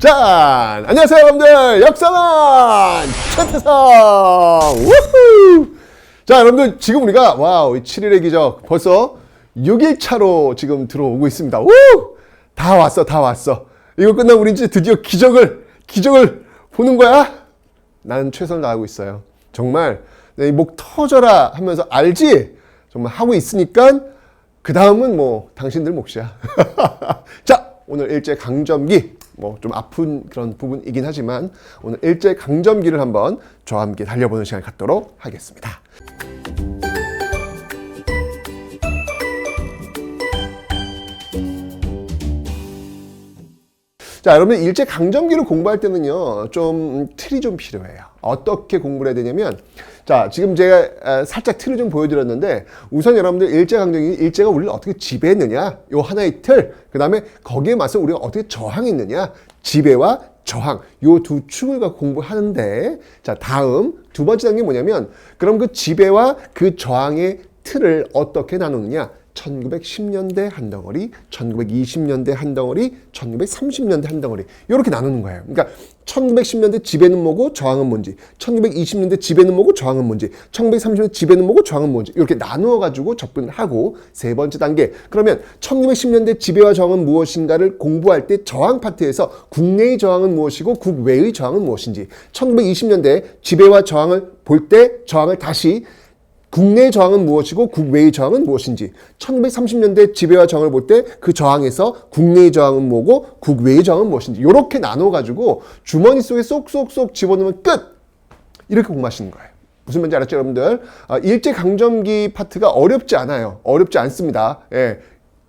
짠! 안녕하세요, 여러분들. 역사만 최태성! 우후! 자, 여러분들, 지금 우리가, 와우, 7일의 기적. 벌써 6일 차로 지금 들어오고 있습니다. 우! 다 왔어, 다 왔어. 이거 끝나면 우리 이제 드디어 기적을, 기적을 보는 거야? 나는 최선을 다하고 있어요. 정말, 내 목 터져라 하면서 알지? 정말 하고 있으니까, 그 다음은 뭐, 당신들 몫이야. 자, 오늘 일제 강점기 뭐 좀 아픈 그런 부분이긴 하지만 오늘 일제 강점기를 한번 저와 함께 달려보는 시간 갖도록 하겠습니다. 자, 여러분 일제 강점기를 공부할 때는요, 좀 틀이 좀 필요해요. 어떻게 공부를 해야 되냐면, 자, 지금 제가 아, 살짝 틀을 좀 보여드렸는데, 우선 여러분들 일제 강점기, 일제가 우리를 어떻게 지배했느냐, 요 하나의 틀, 그 다음에 거기에 맞서 우리가 어떻게 저항했느냐, 지배와 저항, 요 두 축을 갖고 공부하는데, 자, 다음 두 번째 단계 뭐냐면, 그럼 그 지배와 그 저항의 틀을 어떻게 나누느냐, 1910년대 한 덩어리, 1920년대 한 덩어리, 1930년대 한 덩어리 이렇게 나누는 거예요. 그러니까 1910년대 지배는 뭐고 저항은 뭔지, 1920년대 지배는 뭐고 저항은 뭔지, 1930년대 지배는 뭐고 저항은 뭔지 이렇게 나누어 가지고 접근을 하고 세 번째 단계 그러면 1910년대 지배와 저항은 무엇인가를 공부할 때 저항 파트에서 국내의 저항은 무엇이고 국외의 저항은 무엇인지 1920년대 지배와 저항을 볼 때 저항을 다시 국내 저항은 무엇이고 국외의 저항은 무엇인지 1930년대 지배와 저항을 볼 때 그 저항에서 국내의 저항은 뭐고 국외의 저항은 무엇인지 이렇게 나눠 가지고 주머니 속에 쏙쏙쏙 집어넣으면 끝 이렇게 공부하시는 거예요. 무슨 말인지 알았죠, 여러분들? 아, 일제 강점기 파트가 어렵지 않아요. 어렵지 않습니다. 예.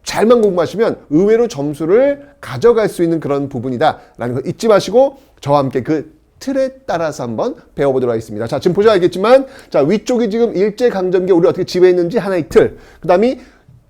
잘만 공부하시면 의외로 점수를 가져갈 수 있는 그런 부분이다라는 거 잊지 마시고 저와 함께 그 틀에 따라서 한번 배워보도록 하겠습니다. 자, 지금 보셔야 알겠지만, 자, 위쪽이 지금 일제강점기에 우리 어떻게 지배했는지 하나의 틀. 그 다음이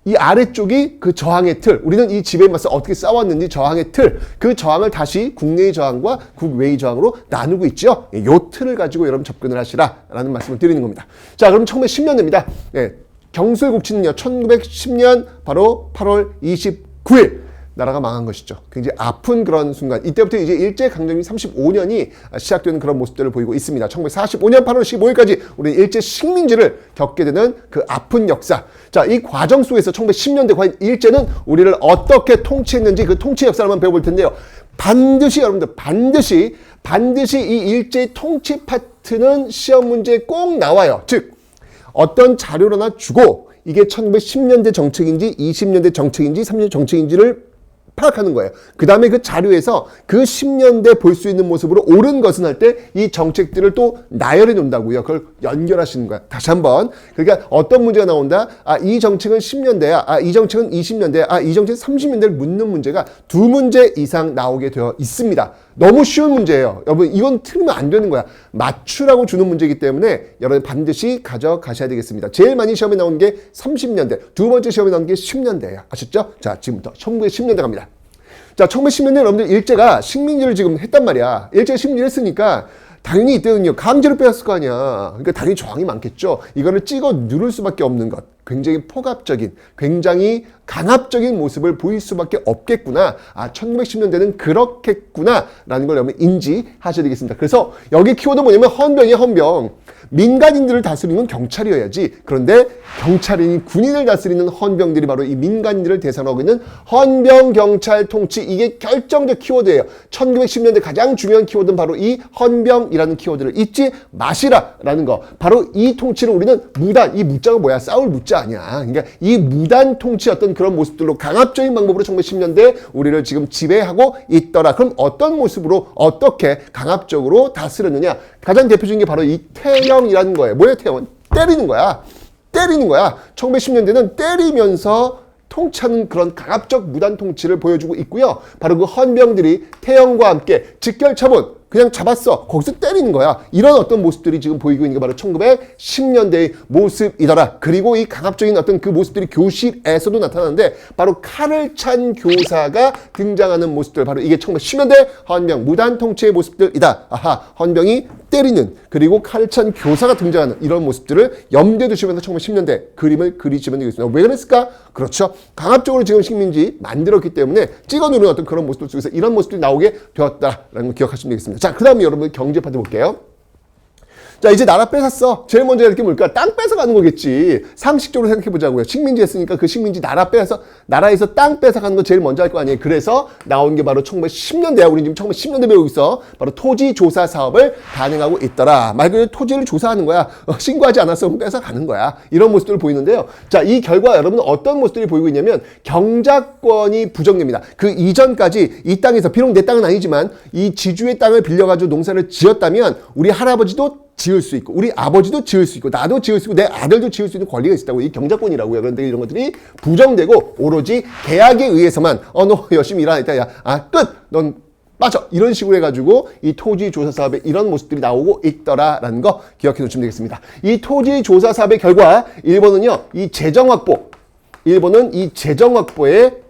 이 아래쪽이 그 저항의 틀. 우리는 이 지배에 맞서 어떻게 싸웠는지 저항의 틀. 그 저항을 다시 국내의 저항과 국외의 저항으로 나누고 있죠. 예, 요 틀을 가지고 여러분 접근을 하시라라는 말씀을 드리는 겁니다. 자, 그럼 1910년입니다. 예, 경술국치는요, 1910년 바로 8월 29일. 나라가 망한 것이죠. 굉장히 아픈 그런 순간. 이때부터 이제 일제 강점기 35년이 시작되는 그런 모습들을 보이고 있습니다. 1945년 8월 15일까지 우리 일제 식민지를 겪게 되는 그 아픈 역사. 자, 이 과정 속에서 1910년대 과연 일제는 우리를 어떻게 통치했는지 그 통치 한번 배워볼 텐데요. 반드시 여러분들 반드시 반드시 이 일제 통치 파트는 시험 문제에 꼭 나와요. 즉 어떤 자료를 하나 주고 이게 1910년대 정책인지 20년대 정책인지 30년 정책인지를 파악하는 거예요. 그 다음에 그 자료에서 그 10년대 볼 수 있는 모습으로 옳은 것은 할 때 이 정책들을 또 나열해 놓는다고요. 그걸 연결하시는 거야. 다시 한번. 그러니까 어떤 문제가 나온다? 아, 이 정책은 10년대야. 아, 이 정책은 20년대야. 아, 이 정책은 30년대를 묻는 문제가 두 문제 이상 나오게 되어 있습니다. 너무 쉬운 문제예요. 여러분, 이건 틀리면 안 되는 거야. 맞추라고 주는 문제이기 때문에 여러분 반드시 가져가셔야 되겠습니다. 제일 많이 시험에 나온 게 30년대, 두 번째 시험에 나온 게 10년대예요. 아셨죠? 자, 지금부터 1910년대 갑니다. 자, 1910년대 여러분들 일제가 식민지를 지금 했단 말이야. 일제 식민지를 했으니까 당연히 이때는요 강제로 빼앗을 거 아니야. 그러니까 당연히 저항이 많겠죠. 이거를 찍어 누를 수밖에 없는 것. 굉장히 포갑적인, 굉장히 강압적인 모습을 보일 수밖에 없겠구나. 아, 1910년대는 그렇겠구나 라는 걸 여러분 인지하셔야 되겠습니다. 그래서 여기 키워드 뭐냐면 헌병이야 헌병. 민간인들을 다스리는 건 경찰이어야지. 그런데 경찰이 군인을 다스리는 헌병들이 바로 이 민간인들을 대상으로 하고 있는 헌병 경찰 통치 이게 결정적 키워드예요. 1910년대 가장 중요한 키워드는 바로 이 헌병이라는 키워드를 잊지 마시라라는 거. 바로 이 통치를 우리는 무단 이 무자가 뭐야? 싸울 무자 아니야. 그러니까 이 무단 통치 어떤 그런 모습들로 강압적인 방법으로 1910년대 우리를 지금 지배하고 있더라. 그럼 어떤 모습으로 어떻게 강압적으로 다스렸느냐? 가장 대표적인 게 바로 이 태형이라는 거예요. 뭐예요, 태형은? 때리는 거야. 때리는 거야. 1910년대는 때리면서 통치하는 그런 강압적 무단 통치를 보여주고 있고요. 바로 그 헌병들이 태형과 함께 직결 처분, 그냥 잡았어. 거기서 때리는 거야. 이런 어떤 모습들이 지금 보이고 있는 게 바로 1910년대의 모습이더라. 그리고 이 강압적인 어떤 그 모습들이 교실에서도 나타나는데 바로 칼을 찬 교사가 등장하는 모습들 바로 이게 1910년대 헌병 무단 통치의 모습들이다. 아하, 헌병이 때리는 그리고 칼을 찬 교사가 등장하는 이런 모습들을 염두에 두시면서 1910년대 그림을 그리시면 되겠습니다. 왜 그랬을까? 그렇죠. 강압적으로 지금 식민지 만들었기 때문에 찍어 누르는 어떤 그런 모습들 속에서 이런 모습들이 나오게 되었다라는 걸 기억하시면 되겠습니다. 자, 그 다음에 여러분 경제 파트 볼게요. 자 이제 나라 뺏었어. 제일 먼저 이렇게 뭘까? 땅 뺏어가는 거겠지. 상식적으로 생각해 보자고요. 식민지 했으니까 그 식민지 나라 뺏어 나라에서 땅 뺏어가는 거 제일 먼저 할 거 아니에요. 그래서 나온 게 바로 1910년대야. 우리 지금 1910년대 배우고 있어. 바로 토지 조사 사업을 단행하고 있더라. 말 그대로 토지를 조사하는 거야. 어, 신고하지 않았으면 뺏어가는 거야. 이런 모습들을 보이는데요. 자 이 결과 여러분은 어떤 모습들이 보이고 있냐면 경작권이 부정됩니다. 그 이전까지 이 땅에서 비록 내 땅은 아니지만 이 지주의 땅을 빌려가지고 농사를 지었다면 우리 할아버지도 지을 수 있고 우리 아버지도 지을 수 있고 나도 지을 수 있고 내 아들도 지을 수 있는 권리가 있다고 이 경작권이라고요. 그런데 이런 것들이 부정되고 오로지 계약에 의해서만 어 너 열심히 일하니까 야아끝넌 빠져 이런 식으로 해가지고 이 토지 조사 사업에 이런 모습들이 나오고 있더라라는 거 기억해 두시면 되겠습니다. 이 토지 조사 사업의 결과 일본은요 이 재정 확보 일본은 이 재정 확보에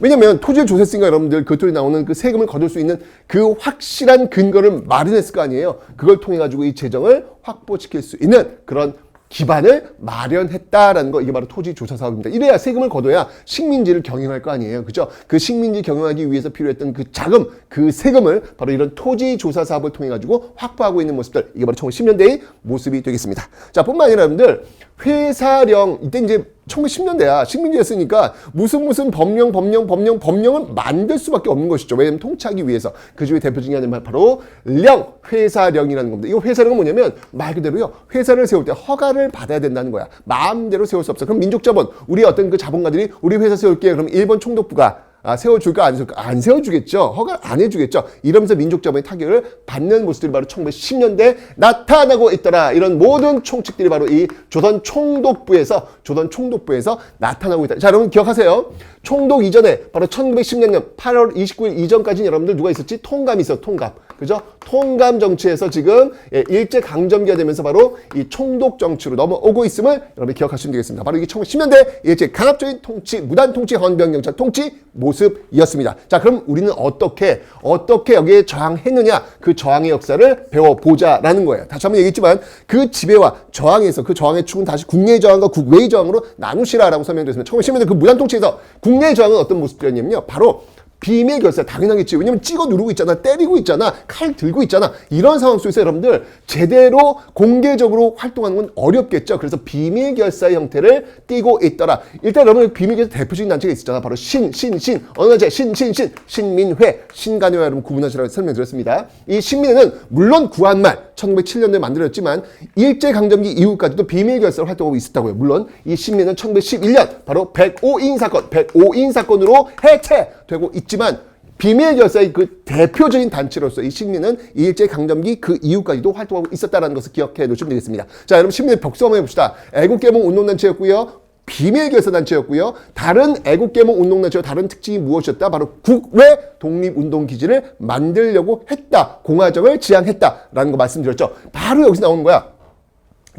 왜냐면 토지를 조사했으니까 여러분들 그 토지 나오는 그 세금을 거둘 수 있는 그 확실한 근거를 마련했을 거 아니에요. 그걸 통해 가지고 이 재정을 확보시킬 수 있는 그런 기반을 마련했다라는 거 이게 바로 토지 조사 사업입니다. 이래야 세금을 거둬야 식민지를 경영할 거 아니에요. 그죠? 그 식민지 경영하기 위해서 필요했던 그 자금, 그 세금을 바로 이런 토지 조사 사업을 통해 가지고 확보하고 있는 모습들 이게 바로 1910년대의 모습이 되겠습니다. 자, 뿐만 아니라 여러분들 회사령 이때 이제 1910년대야 식민지였으니까 무슨 무슨 법령 법령 법령 법령을 만들 수밖에 없는 것이죠. 왜냐하면 통치하기 위해서 그 중에 대표적인 게 바로 령 회사령이라는 겁니다. 이거 회사령은 뭐냐면 말 그대로요 회사를 세울 때 허가를 받아야 된다는 거야. 마음대로 세울 수 없어. 그럼 민족자본 우리 어떤 그 자본가들이 우리 회사 세울게 그럼 일본 총독부가 아, 세워줄까? 안 세울까? 안 세워주겠죠. 허가 안 해주겠죠. 이러면서 민족 자본의 타격을 받는 모습들이 바로 1910년대 나타나고 있더라. 이런 모든 총칙들이 바로 이 조선 총독부에서 조선 총독부에서 나타나고 있다. 자 여러분 기억하세요. 총독 이전에 바로 1910년 8월 29일 이전까지는 여러분들 누가 있었지? 통감이 있어 통감 그죠? 통감 정치에서 지금 예, 일제 강점기가 되면서 바로 이 총독 정치로 넘어오고 있음을 여러분이 기억하시면 되겠습니다. 바로 이게 1910년대 일제 강압적인 통치, 무단 통치, 헌병 경찰 통치 모습이었습니다. 자, 그럼 우리는 어떻게 어떻게 여기에 저항했느냐? 그 저항의 역사를 배워보자라는 거예요. 다시 한번 얘기했지만 그 지배와 저항에서 그 저항의 축은 다시 국내 저항과 국외 저항으로 나누시라라고 설명드렸습니다. 1910년대 그 무단 통치에서 국내 저항은 어떤 모습이었냐면요. 바로 비밀 결사 당연하겠지. 왜냐면 찍어 누르고 있잖아. 때리고 있잖아. 칼 들고 있잖아. 이런 상황 속에서 여러분들 제대로 공개적으로 활동하는 건 어렵겠죠. 그래서 비밀 결사의 형태를 띠고 있더라. 일단 여러분 비밀 결사 대표적인 단체가 있었잖아. 바로 신, 신, 신. 어느 단체? 신, 신, 신. 신민회. 신간회 여러분 구분하시라고 설명드렸습니다. 이 신민회는 물론 구한말 1907년도에 만들어졌지만 일제 강점기 이후까지도 비밀 결사를 활동하고 있었다고요. 물론 이 신민은 1911년 바로 105인 사건, 105인 사건으로 해체되고 있 지만 비밀 결사의 그 대표적인 단체로서 이 식민은 일제 강점기 그 이후까지도 활동하고 있었다는 것을 기억해 놓으시면 되겠습니다. 자, 여러분 식민의 벽수 한번 해봅시다. 애국개몽 운동단체였고요. 비밀 결사 단체였고요. 다른 애국개몽 운동단체와 다른 특징이 무엇이었다? 바로 국외 독립운동 기지를 만들려고 했다. 공화정을 지향했다라는 거 말씀드렸죠. 바로 여기서 나오는 거야.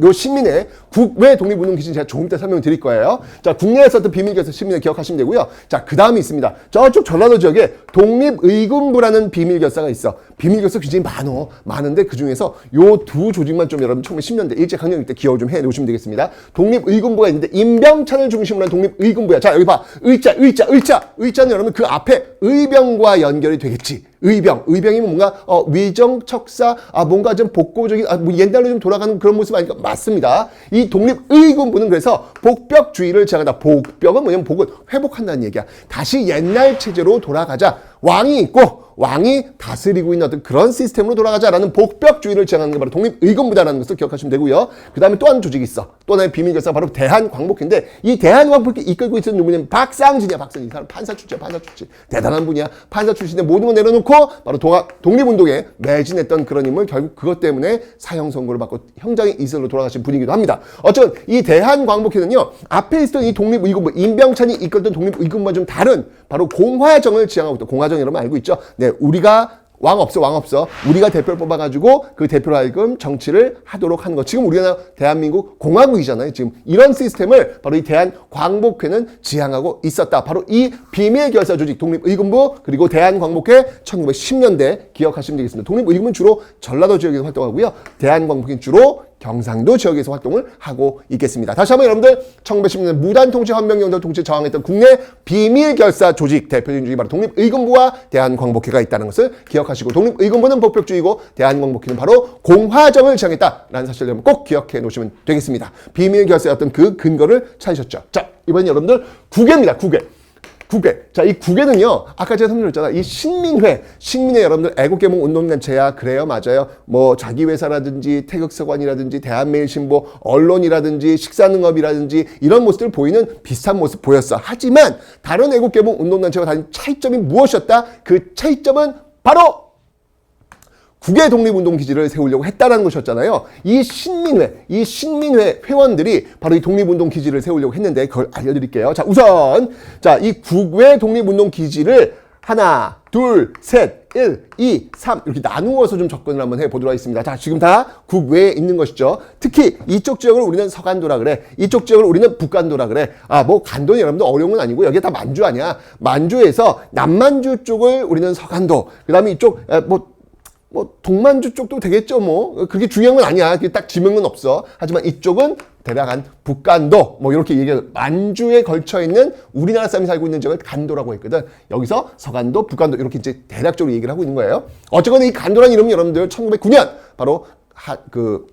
요 시민의 국외 독립운동 기준 제가 조금 이따 설명 드릴 거예요. 자, 국내에서 어떤 비밀결사 시민을 기억하시면 되고요. 자, 그 다음이 있습니다. 저쪽 전라도 지역에 독립의군부라는 비밀결사가 있어. 비밀결사 굉장히 많어. 많은데 그 중에서 요 두 조직만 좀 여러분 1910년대 일제강점기 때 기억을 좀 해 놓으시면 되겠습니다. 독립의군부가 있는데 임병찬을 중심으로 한 독립의군부야. 자, 여기 봐. 의자, 의자, 의자. 의자는 여러분 그 앞에 의병과 연결이 되겠지. 의병, 의병이면 뭔가 어, 위정, 척사, 아 뭔가 좀 복고적인, 아, 뭐 옛날로 좀 돌아가는 그런 모습 아니까 맞습니다. 이 독립의군부는 그래서 복벽주의를 제한한다. 복벽은 뭐냐면 복은 회복한다는 얘기야. 다시 옛날 체제로 돌아가자. 왕이 있고 왕이 다스리고 있는 어떤 그런 시스템으로 돌아가자라는 복벽주의를 지향하는 게 바로 독립의군부다라는 것을 기억하시면 되고요. 그 다음에 또 한 조직이 있어. 또 하나의 비밀결사가 바로 대한광복회인데 이 대한광복회 이끌고 있는 누구냐면 박상진이야. 박상진. 이 사람 판사 출신, 판사 출신. 대단한 분이야. 판사 출신에 모든 걸 내려놓고 바로 동아, 독립운동에 매진했던 그런 인물 결국 그것 때문에 사형 선고를 받고 형장의 이슬로 돌아가신 분이기도 합니다. 어쨌든 이 대한광복회는요. 앞에 있었던 이 독립의군부, 임병찬이 이끌던 독립의군부와 좀 다른 바로 공화정을 지향하고 있다. 공화정 여러분 알고 있죠? 네, 우리가 왕 없어, 왕 없어. 우리가 대표를 뽑아가지고 그 대표로 하여금 정치를 하도록 하는 거. 지금 우리나라 대한민국 공화국이잖아요. 지금 이런 시스템을 바로 이 대한광복회는 지향하고 있었다. 바로 이 비밀 결사 조직 독립의금부 그리고 대한광복회 1910년대 기억하시면 되겠습니다. 독립의금은 주로 전라도 지역에서 활동하고요. 대한광복회는 주로 경상도 지역에서 활동을 하고 있겠습니다. 다시 한번 여러분들 1910년 무단 통치 헌병경찰 통치 저항했던 국내 비밀 결사 조직 대표적인 조직이 바로 독립의금부와 대한광복회가 있다는 것을 기억하시고 독립의금부는 복벽주의고 대한광복회는 바로 공화정을 지향했다라는 사실을 꼭 기억해 놓으시면 되겠습니다. 비밀 어떤 그 근거를 찾으셨죠. 자, 이번엔 여러분들 국외입니다. 국외. 국외. 자, 이 국외는요, 아까 제가 설명드렸잖아요. 이 신민회, 신민회 여러분들 애국개몽 운동단체야. 그래요, 맞아요. 뭐, 자기회사라든지, 태극서관이라든지, 대한매일신보, 언론이라든지, 식사능업이라든지, 이런 모습들 보이는 비슷한 모습 보였어. 하지만, 다른 애국개몽 운동단체와 다른 차이점이 무엇이었다? 그 차이점은 바로 국외 독립운동 기지를 세우려고 했다라는 것이었잖아요. 이 신민회, 이 신민회 회원들이 바로 이 독립운동 기지를 세우려고 했는데 그걸 알려드릴게요. 자, 우선 자, 이 국외 독립운동 기지를 하나, 둘, 셋, 일, 이, 삼 이렇게 나누어서 좀 접근을 한번 해보도록 하겠습니다. 자, 지금 다 국외에 있는 것이죠. 특히 이쪽 지역을 우리는 서간도라 그래. 이쪽 지역을 우리는 북간도라 그래. 아, 뭐 간도는 여러분들 어려운 건 아니고 여기 다 만주 아니야. 만주에서 남만주 쪽을 우리는 서간도. 그 다음에 이쪽 에, 뭐 뭐 동만주 쪽도 되겠죠 뭐. 그게 중요한 건 아니야. 그게 딱 지명은 없어. 하지만 이쪽은 대략 한 북간도 뭐 이렇게 얘기해 만주에 걸쳐 있는 우리나라 사람이 살고 있는 지역을 간도라고 했거든. 여기서 서간도 북간도 이렇게 이제 대략적으로 얘기를 하고 있는 거예요. 어쨌거나 이 간도라는 이름이 여러분들 1909년 바로 하, 그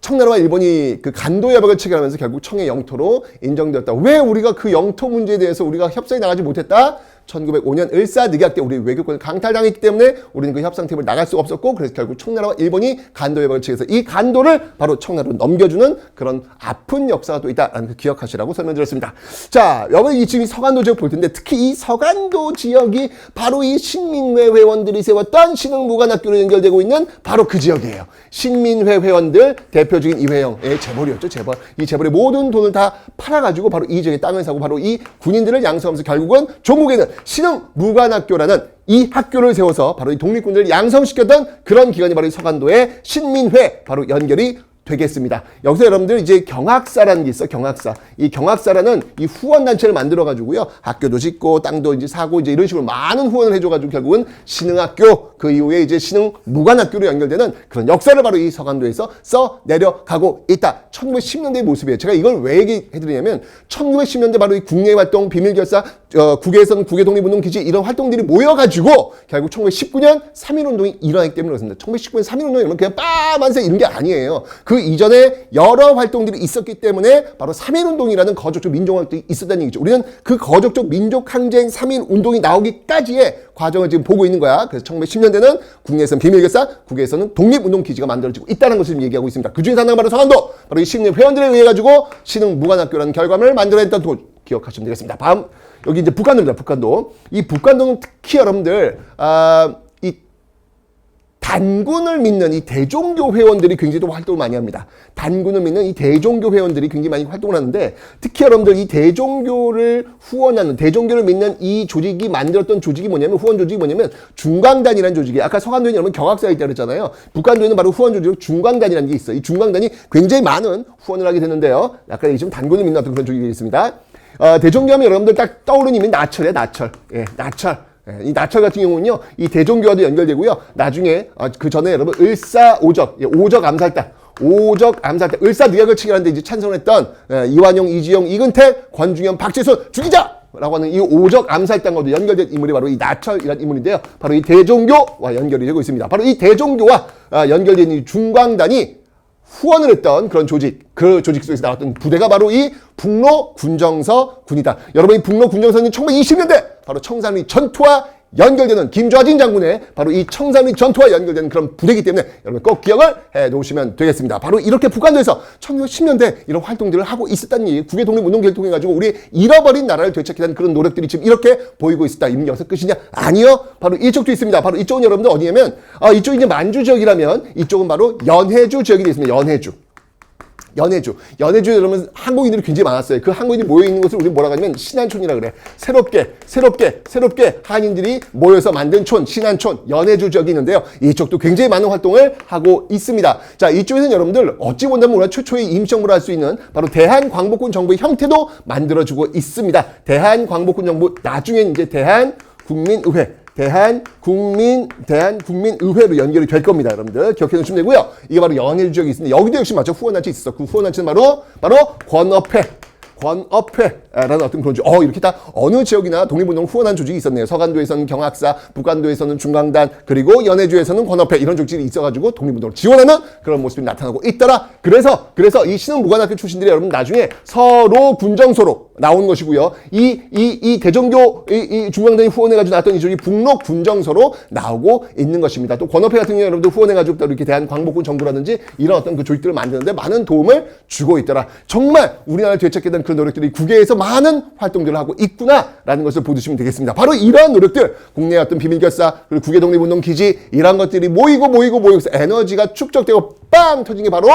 청나라와 일본이 그 간도 협약을 체결하면서 결국 청의 영토로 인정되었다. 왜 우리가 그 영토 문제에 대해서 우리가 협상에 나가지 못했다? 1905년 을사늑약 때 우리 외교권을 강탈당했기 때문에 우리는 그 협상팀을 나갈 수가 없었고 그래서 결국 청나라와 일본이 간도 협약을 체결해서 이 간도를 바로 청나라로 넘겨주는 그런 아픈 역사가 또 있다라는 그 기억하시라고 설명드렸습니다. 자, 여러분 이 지금 이 서간도 지역 볼 텐데 특히 이 서간도 지역이 바로 이 신민회 회원들이 세웠던 신흥무관학교로 연결되고 있는 바로 그 지역이에요. 신민회 회원들 대표적인 이회영의 재벌이었죠, 재벌. 이 재벌의 모든 돈을 다 팔아가지고 바로 이 지역에 땅을 사고 바로 이 군인들을 양성하면서 결국은 종국에는 신흥 무관학교라는 이 학교를 세워서 바로 이 독립군들을 양성시켰던 그런 기관이 바로 이 서간도의 신민회 바로 연결이 되겠습니다. 여기서 여러분들 이제 경학사라는 게 있어, 경학사. 이 경학사라는 이 후원 단체를 만들어 가지고요. 학교도 짓고, 땅도 이제 사고, 이제 이런 식으로 많은 후원을 해줘 가지고 결국은 신흥학교, 그 이후에 이제 신흥 무관학교로 연결되는 그런 역사를 바로 이 서간도에서 써 내려가고 있다. 1910년대의 모습이에요. 제가 이걸 왜 얘기해 드리냐면, 1910년대 바로 이 국내 활동, 비밀 결사, 어, 국외에서는 국외 독립 운동 기지 이런 활동들이 모여 가지고 결국 1919년 3.1 운동이 일어나기 때문에 그렇습니다. 1919년 3.1 운동이 이러면 그냥 빠만세 이런 게 아니에요. 그 이전에 여러 활동들이 있었기 때문에 바로 3.1운동이라는 거족적 민족 활동이 있었다는 얘기죠. 우리는 그 거족적 민족 항쟁 3.1운동이 나오기까지의 과정을 지금 보고 있는 거야. 그래서 1910년대는 국내에서는 비밀결사, 국외에서는 독립운동 기지가 만들어지고 있다는 것을 얘기하고 있습니다. 그 중에서 하나가 바로 서간도, 바로 이 신흥 회원들에 의해 가지고 신흥 무관학교라는 결과물을 만들어냈던 도 기억하시면 되겠습니다. 다음 여기 이제 북한도입니다. 북한도. 이 북한도는 특히 여러분들 아, 이 단군을 믿는 이 대종교 회원들이 굉장히 또 활동을 많이 합니다. 단군을 믿는 이 대종교 회원들이 굉장히 많이 활동을 하는데 특히 여러분들 이 대종교를 후원하는 대종교를 믿는 이 조직이 만들었던 조직이 뭐냐면 후원 조직이 뭐냐면 중광단이라는 조직이에요. 아까 서간도에 여러분 경학사에 있다 그랬잖아요. 북한도에는 바로 후원 조직으로 중광단이라는 게 있어요. 이 중광단이 굉장히 많은 후원을 하게 되는데요. 아까 얘기했지만 단군을 믿는 어떤 그런 조직이 있습니다. 어, 대종교 하면 여러분들 딱 떠오르는 이름이 나철이에요, 나철. 예, 나철. 예, 이 나철 같은 경우는요, 이 대종교와도 연결되고요. 나중에, 어, 그 전에 여러분, 을사오적, 예, 오적 암살단. 오적 암살단, 을사늑약을 체결하는데 이제 찬성했던 예, 이완용, 이지용, 이근택, 권중현, 박재순 죽이자! 라고 하는 이 오적 암살단과도 연결된 인물이 바로 이 나철이라는 인물인데요. 바로 이 대종교와 연결이 되고 있습니다. 바로 이 대종교와 아, 연결된 이 중광단이 후원을 했던 그런 조직, 그 조직 속에서 나왔던 부대가 바로 이 북로 군정서 군이다. 여러분 이 북로 군정서는 1920년대 바로 청산리 전투와 연결되는 김좌진 장군의 바로 이 청산리 전투와 연결되는 그런 부대이기 때문에 여러분 꼭 기억을 해 놓으시면 되겠습니다. 바로 이렇게 북한도에서 1910년대 이런 활동들을 하고 있었다는 국외 독립 운동계를 통해 가지고 우리 잃어버린 나라를 되찾기 위한 그런 노력들이 지금 이렇게 보이고 있다. 이미 여기서 끝이냐? 아니요. 바로 이쪽도 있습니다. 바로 이쪽은 여러분들 어디냐면 아, 이쪽이 이제 만주 지역이라면 이쪽은 바로 연해주 지역이 되겠습니다. 연해주. 연해주. 연해주 여러분 한국인들이 굉장히 많았어요. 그 한국인이 모여 있는 곳을 우리 뭐라고 하냐면 신안촌이라 그래. 새롭게 새롭게 새롭게 한인들이 모여서 만든 촌 신안촌 연해주 지역이 있는데요. 이쪽도 굉장히 많은 활동을 하고 있습니다. 자 이쪽에서는 여러분들 어찌 본다면 우리가 최초의 임시정부를 할 수 있는 바로 대한광복군 정부의 형태도 만들어주고 있습니다. 대한광복군 정부 나중에 이제 대한 국민의회 대한 국민 대한 국민 의회로 연결이 될 겁니다, 여러분들. 기억해 두시면 되고요. 이게 바로 연일 지역이 있는데 여기도 역시 맞죠? 후원단체 있었어. 그 후원단체는 바로 바로 권업회. 권업회 라는 어떤 그런 조 어, 이렇게 다 어느 지역이나 독립운동 후원한 조직이 있었네요. 서간도에서는 경학사, 북간도에서는 중강단, 그리고 연해주에서는 권업회 이런 조직이 있어가지고 독립운동을 지원하는 그런 모습이 나타나고 있더라. 그래서 그래서 이 신흥무관학교 출신들이 여러분 나중에 서로 군정소로 나온 것이고요. 이 이 이 대전교 이, 이 중강단이 후원해가지고 나왔던 이 조직이 북록 군정소로 나오고 있는 것입니다. 또 권업회 같은 경우 여러분들 후원해가지고 또 이렇게 대한 광복군 정부라든지 이런 어떤 그 조직들을 만드는데 많은 도움을 주고 있더라. 정말 우리나라를 되찾게 된 그런 노력들이 국외에서 많은 활동들을 하고 있구나라는 것을 보시면 되겠습니다. 바로 이러한 노력들, 국내 어떤 비밀결사, 그리고 국외 독립운동 기지 이런 것들이 모이고 모이고 모이고서 에너지가 축적되고 빵 터진 게 바로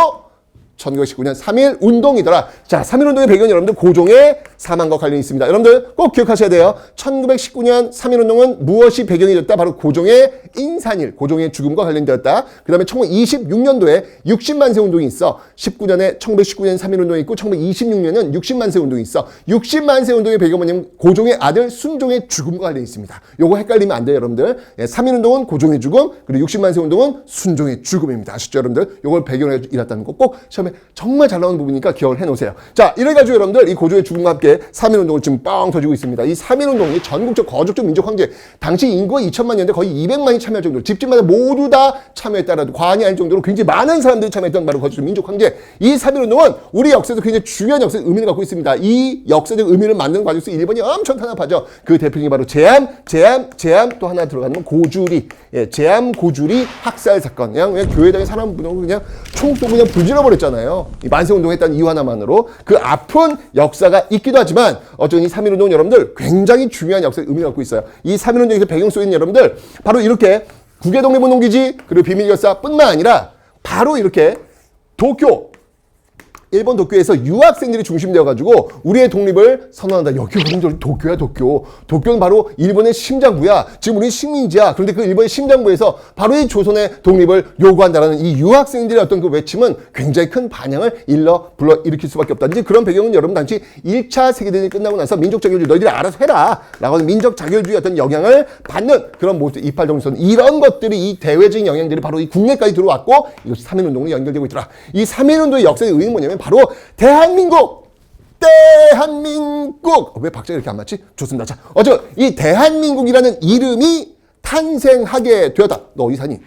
1919년 3.1 운동이더라. 자, 3.1 운동의 배경 여러분들 고종의 사망과 관련이 있습니다. 여러분들 꼭 기억하셔야 돼요. 1919년 3.1 운동은 무엇이 배경이 됐다? 바로 고종의 인산일, 고종의 죽음과 관련되었다. 그 다음에 1926년도에 60만세 운동이 있어. 19년에 1919년 3.1 운동이 있고 1926년은 60만세 운동이 있어. 60만세 운동의 배경은 뭐냐면 고종의 아들 순종의 죽음과 관련이 있습니다. 요거 헷갈리면 안 돼요, 여러분들. 예, 3.1 운동은 고종의 죽음, 그리고 60만세 운동은 순종의 죽음입니다. 아시죠, 여러분들? 요걸 배경으로 일었다는 거 꼭 시험에 정말 잘 나오는 부분이니까 기억을 해 놓으세요. 자, 이래가지고 여러분들 이 고종의 죽음과 함께 3.1 운동을 지금 뻥 터지고 있습니다. 이3.1 운동이 전국적 거족적 민족 황제, 당시 인구가 2천만 년대 거의 200만이 참여할 정도로 집집마다 모두 다 참여했다라도 과언이 아닐 정도로 굉장히 많은 사람들이 참여했던 바로 거족적 민족 황제. 이3.1 운동은 우리 역사에서 굉장히 중요한 역사적 의미를 갖고 있습니다. 이 역사적 의미를 만드는 과정에서 일본이 엄청 탄압하죠. 그 대표적인 바로 제암, 제암, 제암 또 하나 들어가는 건 고주리. 예, 제암 고주리 학살 사건. 그냥, 그냥 교회당의 사람분을 그냥 총 쏘고 그냥 불질러 버렸잖아요. 이 만세 운동했다는 이유 하나만으로 그 아픈 역사가 있기도 하지만 어쩌면 이3.1 운동 여러분들 굉장히 중요한 역사적 의미를 갖고 있어요. 이3.1 운동에서 배경 속에 있는 여러분들 바로 이렇게 국외 독립운동기지 그리고 비밀결사뿐만 아니라 바로 이렇게 도쿄 일본 도쿄에서 유학생들이 중심되어가지고 우리의 독립을 선언한다. 여기 여러분들 도쿄야 도쿄. 도쿄는 바로 일본의 심장부야. 지금 우리는 식민지야. 그런데 그 일본의 심장부에서 바로 이 조선의 독립을 요구한다라는 이 유학생들의 어떤 그 외침은 굉장히 큰 반향을 일러 불러 일으킬 수밖에 없다. 이제 그런 배경은 여러분 당시 1차 세계대전이 끝나고 나서 민족 자결주의 너희들이 알아서 해라. 라고 하는 민족 자결주의 어떤 영향을 받는 그런 모습 이팔 정선 이런 것들이 이 대외적인 영향들이 바로 이 국내까지 들어왔고 이것이 3.1 운동으로 연결되고 있더라. 이 3.1 운동의 역사의 의미는 뭐냐면 바로 대한민국 대한민국 어, 왜 박자가 이렇게 안 맞지? 좋습니다. 자, 어저 이 대한민국이라는 이름이 탄생하게 되었다. 너 사니?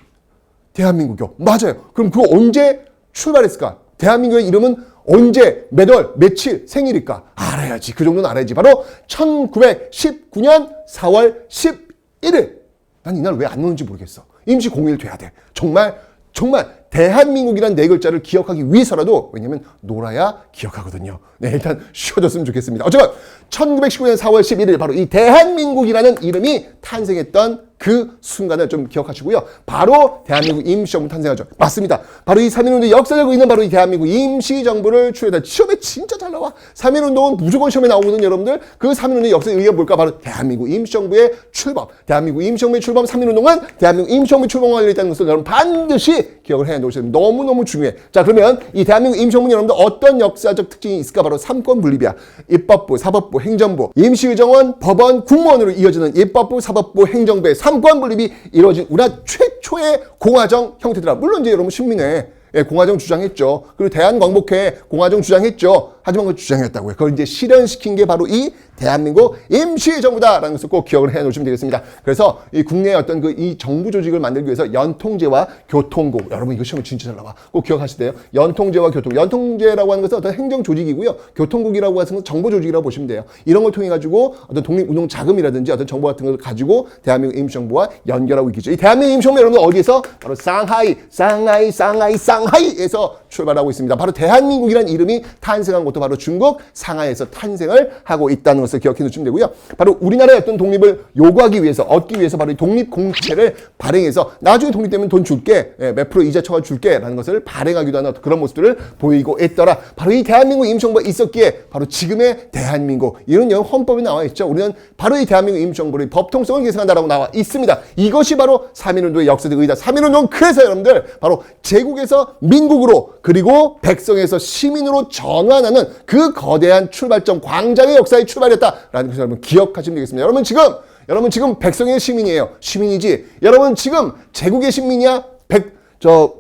대한민국이요. 맞아요. 그럼 그거 언제 출발했을까? 대한민국의 이름은 언제, 몇 월, 며칠 생일일까? 알아야지. 그 정도는 알아야지. 바로 1919년 4월 11일. 난 이날 왜안 노는지 모르겠어. 임시 공휴일 돼야 돼. 정말 정말 대한민국이란 네 글자를 기억하기 위해서라도 왜냐면 놀아야 기억하거든요. 네, 일단 쉬어줬으면 좋겠습니다. 어쨌건 1919년 4월 11일 바로 이 대한민국이라는 이름이 탄생했던 그 순간을 좀 기억하시고요. 바로 대한민국 임시정부 탄생하죠. 맞습니다. 바로 이 3.1운동 역사적 의는 바로 이 대한민국 임시정부를 추려다 시험에 진짜 잘 나와. 3.1운동은 무조건 시험에 나오거든요, 여러분들. 그 3.1운동 역사의 의의가 뭘까? 바로 대한민국 임시정부의 출범. 대한민국 임시정부의 출범 3.1운동은 대한민국 임시정부 출범과 관련있다는 것을 여러분 반드시 기억을 해 놓으셔야 됩니다. 너무너무 중요해. 자, 그러면 이 대한민국 임시정부는 여러분들 어떤 역사적 특징이 있을까? 바로 삼권 분립이야. 입법부, 사법부, 행정부, 임시의정원, 법원, 국무원으로 이어지는 입법부, 사법부, 행정부의 삼권 분립이 이루어진 우리나라 최초의 공화정 형태더라. 물론 이제 여러분 신민회 예, 공화정 주장했죠. 그리고 대한광복회 공화정 주장했죠. 하지만 그 주장이었다고요. 그걸 이제 실현시킨 게 바로 이 대한민국 임시정부다라는 것을 꼭 기억을 해 놓으시면 되겠습니다. 그래서 이 국내의 어떤 그 이 정부 조직을 만들기 위해서 연통제와 교통국 여러분 이거 시험에 진짜 잘 나와. 꼭 기억하시대요. 연통제와 교통. 연통제라고 하는 것은 어떤 행정 조직이고요. 교통국이라고 하는 것은 정보 조직이라고 보시면 돼요. 이런 걸 통해 가지고 어떤 독립운동 자금이라든지 어떤 정보 같은 걸 가지고 대한민국 임시정부와 연결하고 있겠죠. 이 대한민국 임시정부 여러분 어디에서 바로 상하이, 상하이, 상하이, 상하이에서 출발하고 있습니다. 바로 대한민국이라는 이름이 탄생한 것도 바로 중국 상하이에서 탄생을 하고 있다는 것을 기억해 두시면 되고요. 바로 우리나라의 어떤 독립을 요구하기 위해서 얻기 위해서 바로 이 독립 공채를 발행해서 나중에 독립되면 돈 줄게 예, 몇 프로 이자 쳐가 줄게라는 것을 발행하기도 하는 그런 모습들을 보이고 있더라. 바로 이 대한민국 임시정부가 있었기에 바로 지금의 대한민국 이런 영 헌법에 나와 있죠. 우리는 바로 이 대한민국 임시정부의 법통성을 계승한다라고 나와 있습니다. 이것이 바로 3.1운동의 역사적 의의다. 3.1운동 그래서 여러분들 바로 제국에서 민국으로 그리고 백성에서 시민으로 전환하는 그 거대한 출발점 광장의 역사의 출발이었다라는 것을 여러분 기억하시면 되겠습니다. 여러분 지금 여러분 지금 백성의 시민이에요. 시민이지. 여러분 지금 제국의 시민이야. 백 저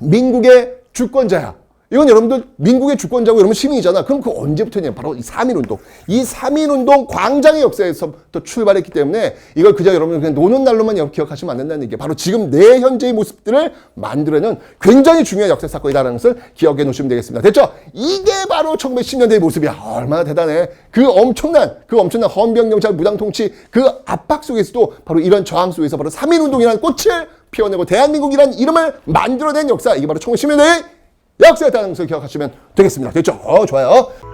민국의 주권자야. 이건 여러분들 민국의 주권자고 여러분 시민이잖아. 그럼 그 언제부터냐? 바로 이 3.1 운동. 이 3.1 운동 광장의 역사에서부터 출발했기 때문에 이걸 그저 여러분 그냥 노는 날로만 기억하시면 안 된다는 얘기예요. 바로 지금 내 현재의 모습들을 만들어내는 굉장히 중요한 역사 사건이다라는 것을 기억해 놓으시면 되겠습니다. 됐죠? 이게 바로 1910년대의 모습이야. 얼마나 대단해. 그 엄청난, 그 엄청난 헌병경찰 무당통치 그 압박 속에서도 바로 이런 저항 속에서 바로 3.1 운동이라는 꽃을 피워내고 대한민국이라는 이름을 만들어낸 역사. 이게 바로 1910년대의 역사였다는 것을 기억하시면 되겠습니다. 됐죠? 어, 좋아요.